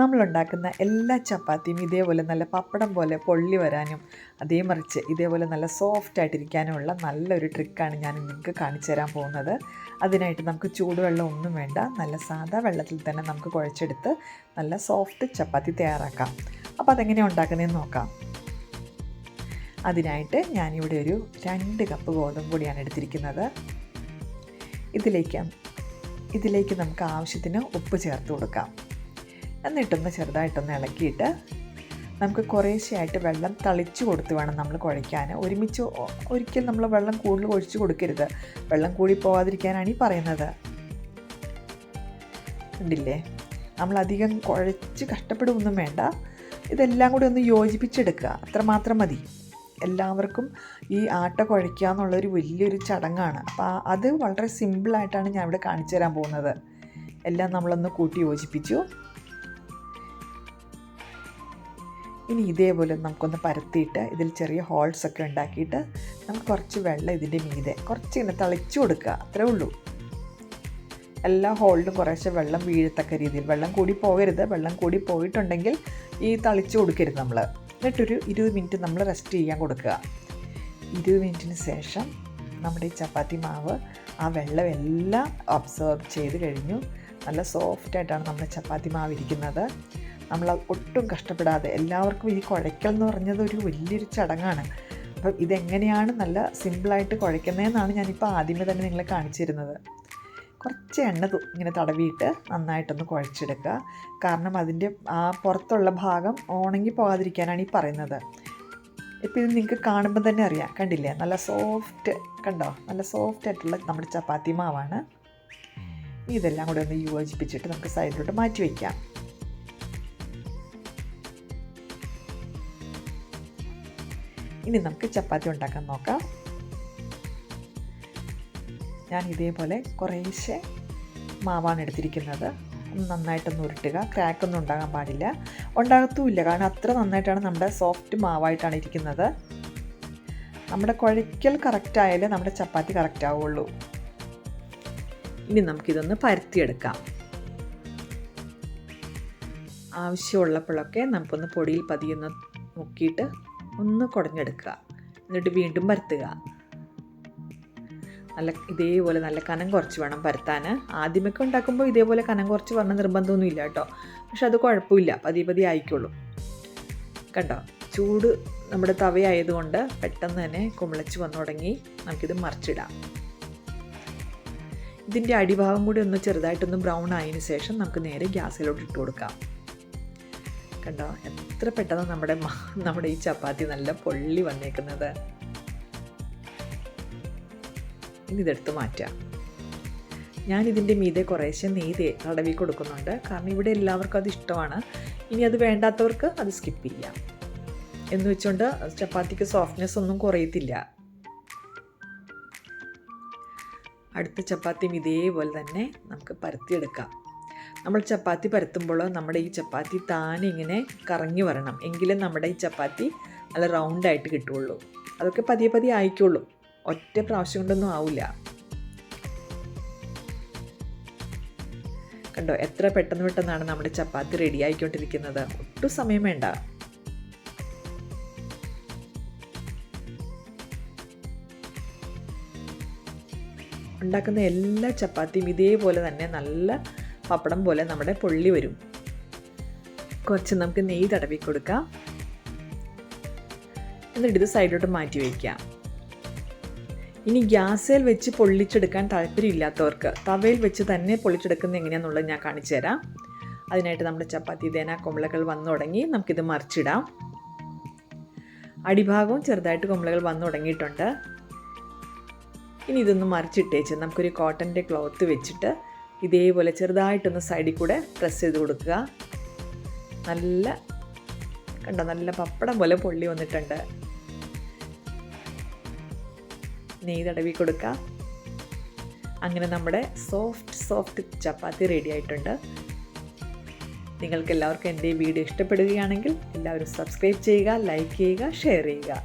നമ്മളുണ്ടാക്കുന്ന എല്ലാ ചപ്പാത്തിയും ഇതേപോലെ നല്ല പപ്പടം പോലെ പൊള്ളി വരാനും അതേ മറിച്ച് ഇതേപോലെ നല്ല സോഫ്റ്റ് ആയിട്ടിരിക്കാനുമുള്ള നല്ലൊരു ട്രിക്കാണ് ഞാൻ നിങ്ങൾക്ക് കാണിച്ചു തരാൻ പോകുന്നത്. അതിനായിട്ട് നമുക്ക് ചൂടുവെള്ളം ഒന്നും വേണ്ട. നല്ല സാധാ വെള്ളത്തിൽ തന്നെ നമുക്ക് കുഴച്ചെടുത്ത് നല്ല സോഫ്റ്റ് ചപ്പാത്തി തയ്യാറാക്കാം. അപ്പോൾ അതെങ്ങനെയാണ് ഉണ്ടാക്കുന്നതെന്ന് നോക്കാം. അതിനായിട്ട് ഞാനിവിടെ ഒരു രണ്ട് കപ്പ് ഗോതമ്പ് പൊടിയാണ് എടുത്തിരിക്കുന്നത്. ഇതിലേക്ക് ഇതിലേക്ക് നമുക്ക് ആവശ്യത്തിന് ഉപ്പ് ചേർത്ത് കൊടുക്കാം. എന്നിട്ടൊന്ന് ചെറുതായിട്ടൊന്ന് ഇളക്കിയിട്ട് നമുക്ക് കുറേശ്ശെയായിട്ട് വെള്ളം തളിച്ച് കൊടുത്ത് വേണം നമ്മൾ കുഴയ്ക്കാൻ. ഒരുമിച്ച് ഒരിക്കൽ നമ്മൾ വെള്ളം കൂടുതൽ ഒഴിച്ച് കൊടുക്കരുത്. വെള്ളം കൂടി പോവാതിരിക്കാനാണ് ഈ പറയുന്നത്. കണ്ടില്ലേ? നമ്മളധികം കുഴച്ച് കഷ്ടപ്പെടുകയൊന്നും വേണ്ട. ഇതെല്ലാം കൂടി ഒന്ന് യോജിപ്പിച്ചെടുക്കുക. അത്രമാത്രം മതി. എല്ലാവർക്കും ഈ ആട്ട കുഴയ്ക്കുക എന്നുള്ളൊരു വലിയൊരു ചടങ്ങാണ്. അപ്പോൾ അത് വളരെ സിമ്പിളായിട്ടാണ് ഞാൻ ഇവിടെ കാണിച്ചു തരാൻ പോകുന്നത്. എല്ലാം നമ്മളൊന്ന് കൂട്ടി യോജിപ്പിച്ചു. ഇനി ഇതേപോലെ നമുക്കൊന്ന് പരത്തിയിട്ട് ഇതിൽ ചെറിയ ഹോൾസ് ഒക്കെ ഉണ്ടാക്കിയിട്ട് നമുക്ക് കുറച്ച് വെള്ളം ഇതിന്റെ മീതെ കുറച്ച് ഇങ്ങനെ തളിച്ചു കൊടുക്കുക. അത്രേ ഉള്ളൂ. എല്ലാ ഹോളിലും കുറേശ്ശെ വെള്ളം വീഴത്തക്ക രീതിയിൽ വെള്ളം കൂടി പോകരുത്. വെള്ളം കൂടി പോയിട്ടുണ്ടെങ്കിൽ ഈ തളിച്ചു കൊടുക്കരുത് നമ്മൾ എന്നിട്ടൊരു ഇരുപത് മിനിറ്റ് നമ്മൾ റെസ്റ്റ് ചെയ്യാൻ കൊടുക്കുക. ഇരുപത് മിനിറ്റിന് ശേഷം നമ്മുടെ ഈ ചപ്പാത്തി മാവ് ആ വെള്ളം എല്ലാം അബ്സോർബ് ചെയ്ത് കഴിഞ്ഞു. നല്ല സോഫ്റ്റായിട്ടാണ് നമ്മുടെ ചപ്പാത്തി മാവ് ഇരിക്കുന്നത്. നമ്മൾ ഒട്ടും കഷ്ടപ്പെടാതെ എല്ലാവർക്കും ഈ കുഴയ്ക്കൽ എന്ന് പറഞ്ഞത് ഒരു വലിയൊരു ചടങ്ങാണ്. അപ്പം ഇതെങ്ങനെയാണ് നല്ല സിമ്പിളായിട്ട് കുഴയ്ക്കുന്നതെന്നാണ് ഞാനിപ്പോൾ ആദ്യമേ തന്നെ നിങ്ങളെ കാണിച്ചിരുന്നത്. കുറച്ച് എണ്ണ ഇങ്ങനെ തടവിയിട്ട് നന്നായിട്ടൊന്ന് കുഴച്ചെടുക്കുക. കാരണം അതിന്റെ ആ പുറത്തുള്ള ഭാഗം ഉണങ്ങി പോകാതിരിക്കാനാണ് ഈ പറയുന്നത്. ഇപ്പോൾ ഇത് നിങ്ങൾക്ക് കാണുമ്പോൾ തന്നെ അറിയാം. കണ്ടില്ലേ? നല്ല സോഫ്റ്റ് കണ്ടോ? നല്ല സോഫ്റ്റ് ആയിട്ടുള്ള നമ്മുടെ ചപ്പാത്തി മാവാണ്. ഇതെല്ലാം കൂടെ ഒന്ന് യോജിപ്പിച്ചിട്ട് നമുക്ക് സൈഡിലോട്ട് മാറ്റി വയ്ക്കാം ഇനി നമുക്ക് ചപ്പാത്തി ഉണ്ടാക്കാൻ നോക്കാം. ഞാൻ ഇതേപോലെ കുറേശ്ശെ മാവാണ് എടുത്തിരിക്കുന്നത്. നന്നായിട്ടൊന്ന് ഉരുട്ടുക. ക്രാക്കൊന്നും ഉണ്ടാകാൻ പാടില്ല. ഉണ്ടാകത്തുമില്ല. കാരണം അത്ര നന്നായിട്ടാണ് നമ്മുടെ സോഫ്റ്റ് മാവായിട്ടാണ് ഇരിക്കുന്നത്. നമ്മുടെ കുഴയ്ക്കൽ കറക്റ്റ് ആയാലേ നമ്മുടെ ചപ്പാത്തി കറക്റ്റ് ആവുള്ളൂ. ഇനി നമുക്കിതൊന്ന് പരത്തിയെടുക്കാം. ആവശ്യമുള്ളപ്പോഴൊക്കെ നമുക്കൊന്ന് പൊടിയിൽ പതിയൊന്ന് മുക്കിയിട്ട് ഒന്ന് കുടഞ്ഞെടുക്കുക. എന്നിട്ട് വീണ്ടും പരത്തുക. നല്ല ഇതേപോലെ നല്ല കനം കുറച്ച് വേണം പരത്താൻ ആദ്യമൊക്കെ ഉണ്ടാക്കുമ്പോൾ ഇതേപോലെ കനം കുറച്ച് പറഞ്ഞ നിർബന്ധമൊന്നും ഇല്ല കേട്ടോ. പക്ഷെ അത് കുഴപ്പമില്ല. പതിയെ പതിയെ ആയിക്കോളും. കണ്ടോ? ചൂട് നമ്മുടെ തവയായതുകൊണ്ട് പെട്ടെന്ന് തന്നെ കുമിളച്ച് വന്നു തുടങ്ങി നമുക്കിത് മറിച്ചിടാം. ഇതിന്റെ അടിഭാഗം കൂടി ഒന്ന് ചെറുതായിട്ടൊന്ന് ബ്രൗൺ ആയതിനു ശേഷം നമുക്ക് നേരെ ഗ്യാസിലോട്ട് ഇട്ട് കൊടുക്കാം. കണ്ടോ? എത്ര പെട്ടെന്ന് നമ്മുടെ നമ്മുടെ ഈ ചപ്പാത്തി നല്ല പൊള്ളി വന്നേക്കുന്നത്. ഇനി ഇതെടുത്ത് മാറ്റാം. ഞാൻ ഇതിന്റെ മീതെ കുറേശ്ശെ നെയ്ത് തടവി കൊടുക്കുന്നുണ്ട്. കാരണം ഇവിടെ എല്ലാവർക്കും അത് ഇഷ്ടമാണ്. ഇനി അത് വേണ്ടാത്തവർക്ക് അത് സ്കിപ്പ് ചെയ്യാം. എന്ന് വെച്ചുകൊണ്ട് ചപ്പാത്തിക്ക് സോഫ്റ്റ്നെസ് ഒന്നും കുറയത്തില്ല. അടുത്ത ചപ്പാത്തിയും ഇതേപോലെ തന്നെ നമുക്ക് പരത്തിയെടുക്കാം. നമ്മൾ ചപ്പാത്തി പരത്തുമ്പോൾ നമ്മുടെ ഈ ചപ്പാത്തി താനെ ഇങ്ങനെ കറങ്ങി വരണം. എങ്കിലും നമ്മുടെ ഈ ചപ്പാത്തി നല്ല റൗണ്ടായിട്ട് കിട്ടുള്ളൂ അതൊക്കെ പതിയെ പതിയെ ആയിക്കുള്ളൂ ഒറ്റ പ്രാവശ്യം കൊണ്ടൊന്നും ആവില്ല. കണ്ടോ? എത്ര പെട്ടെന്ന് പെട്ടെന്നാണ് നമ്മുടെ ചപ്പാത്തി റെഡി ആയിക്കൊണ്ടിരിക്കുന്നത്. ഒട്ടും സമയം വേണ്ട. ഉണ്ടാക്കുന്ന എല്ലാ ചപ്പാത്തിയും ഇതേപോലെ തന്നെ നല്ല പപ്പടം പോലെ നമ്മുടെ പൊള്ളി വരും. കുറച്ച് നമുക്ക് നെയ്യ് തടവി കൊടുക്കാം. എന്നിട്ട് ഇത് സൈഡിലോട്ട് മാറ്റി വയ്ക്കാം. ഇനി ഗ്യാസിൽ വെച്ച് പൊള്ളിച്ചെടുക്കാൻ താല്പര്യമില്ലാത്തവർക്ക് തവയിൽ വെച്ച് തന്നെ പൊള്ളിച്ചെടുക്കുന്നത് എങ്ങനെയാണെന്നുള്ളത് ഞാൻ കാണിച്ചു തരാം. അതിനായിട്ട് നമ്മുടെ ചപ്പാത്തി തേന കുമ്പളകൾ വന്നു തുടങ്ങി. നമുക്കിത് മറിച്ചിടാം. അടിഭാഗവും ചെറുതായിട്ട് കുമ്പളകൾ വന്നു തുടങ്ങിയിട്ടുണ്ട്. ഇനി ഇതൊന്ന് മറിച്ചിട്ടേച്ച് നമുക്കൊരു കോട്ടന്റെ ക്ലോത്ത് വെച്ചിട്ട് ഇതേപോലെ ചെറുതായിട്ടൊന്ന് സൈഡിൽ കൂടെ പ്രസ് ചെയ്ത് കൊടുക്കുക. നല്ല കണ്ടോ നല്ല പപ്പടം പോലെ പൊള്ളി വന്നിട്ടുണ്ട്. നെയ് തടവി കൊടുക്കുക. അങ്ങനെ നമ്മുടെ സോഫ്റ്റ് സോഫ്റ്റ് ചപ്പാത്തി റെഡി ആയിട്ടുണ്ട്. നിങ്ങൾക്ക് എല്ലാവർക്കും എന്റെ വീഡിയോ ഇഷ്ടപ്പെടുകയാണെങ്കിൽ എല്ലാവരും സബ്സ്ക്രൈബ് ചെയ്യുക ലൈക്ക് ചെയ്യുക ഷെയർ ചെയ്യുക.